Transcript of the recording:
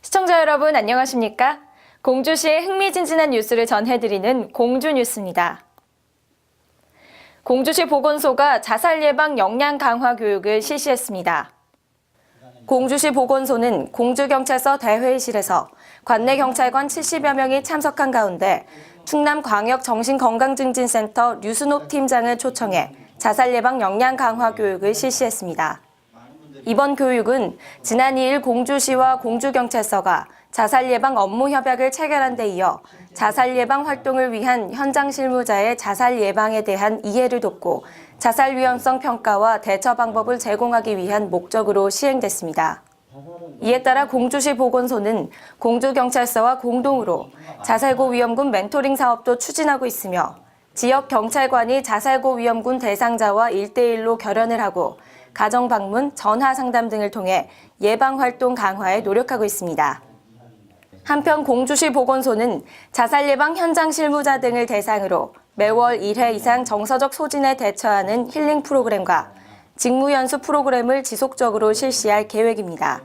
시청자 여러분 안녕하십니까? 공주시의 흥미진진한 뉴스를 전해드리는 공주뉴스입니다. 공주시 보건소가 자살 예방 역량 강화 교육을 실시했습니다. 공주시 보건소는 공주경찰서 대회의실에서 관내 경찰관 70여 명이 참석한 가운데 충남광역정신건강증진센터 류순옥 팀장을 초청해 자살 예방 역량 강화 교육을 실시했습니다. 이번 교육은 지난 2일 공주시와 공주경찰서가 자살 예방 업무 협약을 체결한 데 이어 자살 예방 활동을 위한 현장 실무자의 자살 예방에 대한 이해를 돕고 자살 위험성 평가와 대처 방법을 제공하기 위한 목적으로 시행됐습니다. 이에 따라 공주시 보건소는 공주경찰서와 공동으로 자살고 위험군 멘토링 사업도 추진하고 있으며 지역 경찰관이 자살고 위험군 대상자와 1대1로 결연을 하고 가정 방문, 전화 상담 등을 통해 예방 활동 강화에 노력하고 있습니다. 한편 공주시 보건소는 자살 예방 현장 실무자 등을 대상으로 매월 1회 이상 정서적 소진에 대처하는 힐링 프로그램과 직무 연수 프로그램을 지속적으로 실시할 계획입니다.